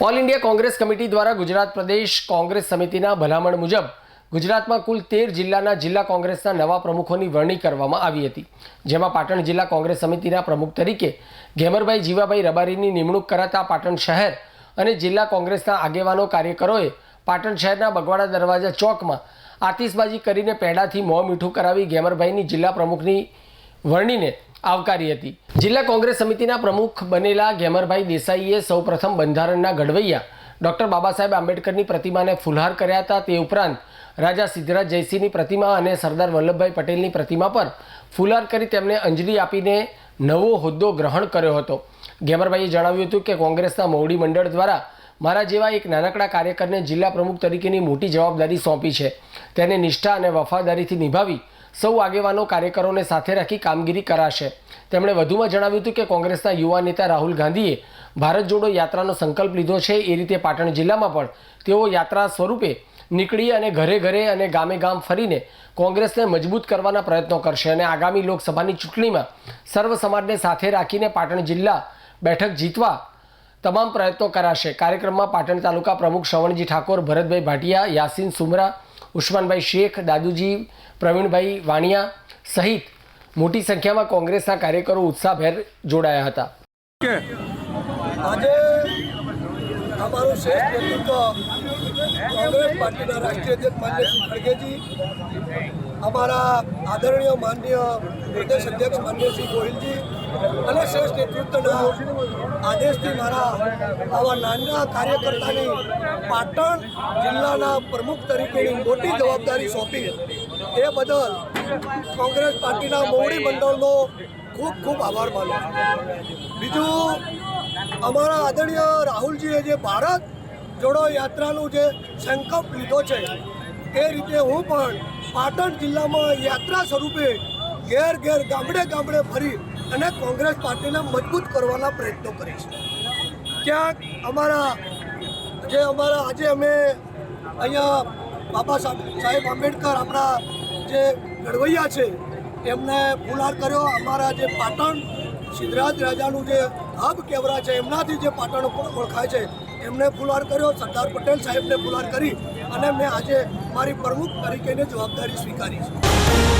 All India Congress committee દ્વારા ગુજરાત પ્રદેશ કોંગ્રેસ સમિતિના ભલામણ મુજબ ગુજરાતમાં કુલ તેર જિલ્લાના જિલ્લા કોંગ્રેસના નવા પ્રમુખોની વરણી કરવામાં આવી હતી. જેમાં પાટણ જિલ્લા કોંગ્રેસ સમિતિના પ્રમુખ તરીકે ઘેમરભાઈ જીવાભાઈ રબારીની નિમણૂક કરાતા પાટણ શહેર અને જિલ્લા કોંગ્રેસના આગેવાનો કાર્યકરોએ પાટણ શહેરના બગવાડા દરવાજા ચોકમાં આતિશબાજી કરીને પેડાથી મોં મીઠું કરાવી ઘેમરભાઈની જિલ્લા પ્રમુખની વરણીને આવકારી હતી. જિલ્લા કોંગ્રેસ સમિતિના પ્રમુખ બનેલા ઘેમરભાઈ દેસાઈએ સૌપ્રથમ બંધારણના ઘડવૈયા ડૉક્ટર બાબા સાહેબ આંબેડકરની પ્રતિમાને ફુલહાર કર્યા હતા. તે ઉપરાંત રાજા સિદ્ધરાજ જયસિંહની પ્રતિમા અને સરદાર વલ્લભભાઈ પટેલની પ્રતિમા પર ફુલહાર કરી તેમને અંજલિ આપીને નવો હોદ્દો ગ્રહણ કર્યો હતો. ઘેમરભાઈએ જણાવ્યું હતું કે કોંગ્રેસના મોવડી મંડળ દ્વારા મારા જેવા એક નાનકડા કાર્યકરને જિલ્લા પ્રમુખ તરીકેની મોટી જવાબદારી સોંપી છે. તેને નિષ્ઠા અને વફાદારીથી નિભાવી સૌ આગેવાનો કાર્યકરોને સાથે રાખી કામગીરી કરાશે. તેમણે વધુમાં જણાવ્યું હતું કે કોંગ્રેસના યુવા નેતા રાહુલ ગાંધીએ ભારત જોડો યાત્રાનો સંકલ્પ લીધો છે. એ રીતે પાટણ જિલ્લામાં પણ તેઓ યાત્રા સ્વરૂપે નીકળી અને ઘરે ઘરે અને ગામે ગામ ફરીને કોંગ્રેસને મજબૂત કરવાના પ્રયત્નો કરશે અને આગામી લોકસભાની ચૂંટણીમાં સર્વ સમાજને સાથે રાખીને પાટણ જિલ્લા બેઠક જીતવા તમામ પ્રયત્નો કરાશે. કાર્યક્રમમાં પાટણ તાલુકા પ્રમુખ શ્રવણજી ઠાકોર, ભરતભાઈ ભાટિયા, યાસીન સુમરા ઉસ્માનભાઈ શેખ, દાદુજી, પ્રવીણભાઈ વાણિયા સહિત મોટી સંખ્યામાં કોંગ્રેસના કાર્યકરો ઉત્સાહભેર જોડાયા હતા. આજે અમારું શ્રેષ્ઠ નેતૃત્વ કોંગ્રેસ પાર્ટીના રાષ્ટ્રીય અધ્યક્ષ માન્ય ખડગેજી, અમારા આદરણીય માન્ય પ્રદેશ અધ્યક્ષ માન્ય ગોહિલજી અને શ્રેષ્ઠ નેતૃત્વના આદેશથી મારા આવા નાના કાર્યકર્તાની પાટણ જિલ્લાના પ્રમુખ તરીકેની મોટી જવાબદારી સોંપી. એ બદલ કોંગ્રેસ પાર્ટીના મોવડી મંડળનો ખૂબ ખૂબ આભાર માનું બીજું, અમારા આદરણીય રાહુલજીએ જે ભારત જોડો યાત્રાનું જે સંકલ્પ લીધો છે, એ રીતે હું પણ પાટણ જિલ્લામાં યાત્રા સ્વરૂપે ઘેર ઘેર ગામડે ગામડે ફરી અને કોંગ્રેસ પાર્ટીને મજબૂત કરવાના પ્રયત્નો કરીશ ક્યાંક અમારા જે અમારા આજે અમે અહીંયા બાબા સાહેબ આંબેડકર આપણા જે ઘડવૈયા છે, એમને ફૂલાર કર્યો. અમારા જે પાટણ સિદ્ધરાજ રાજાનું જે હબ કેવરા છે, એમનાથી જે પાટણ ઓળખાય છે, એમને ફુલહાર કર્યો. સરદાર પટેલ સાહેબને ફુલાર કરી અને મેં આજે મારી પ્રમુખ તરીકેની જવાબદારી સ્વીકારી છે.